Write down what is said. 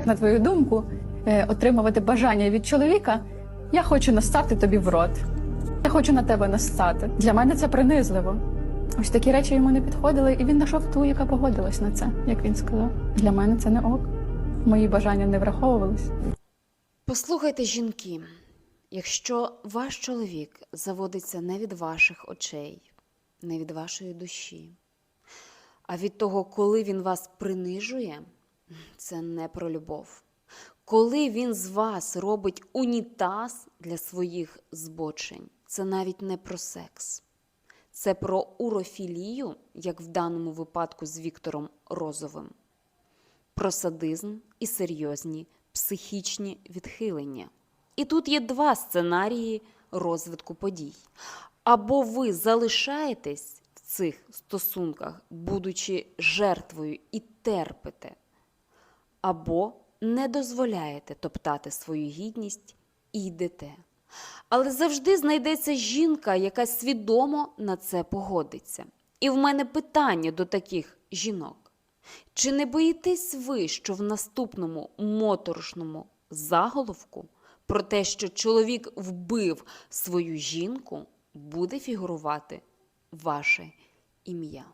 Як на твою думку, е, отримувати бажання від чоловіка, я хочу настати тобі в рот. Я хочу на тебе настати. Для мене це принизливо. Ось такі речі йому не підходили, і він знайшов ту, яка погодилась на це, як він сказав. Для мене це не ок. Мої бажання не враховувались. Послухайте, жінки, якщо ваш чоловік заводиться не від ваших очей, не від вашої душі, а від того, коли він вас принижує, це не про любов. Коли він з вас робить унітаз для своїх збочень, це навіть не про секс. Це про урофілію, як в даному випадку з Віктором Розовим про садизм і серйозні психічні відхилення. І тут є два сценарії розвитку подій. Або ви залишаєтесь в цих стосунках, будучи жертвою і терпите, або не дозволяєте топтати свою гідність і йдете. Але завжди знайдеться жінка, яка свідомо на це погодиться. І в мене питання до таких жінок. Чи не боїтесь ви, що в наступному моторошному заголовку про те, що чоловік вбив свою жінку, буде фігурувати ваше ім'я?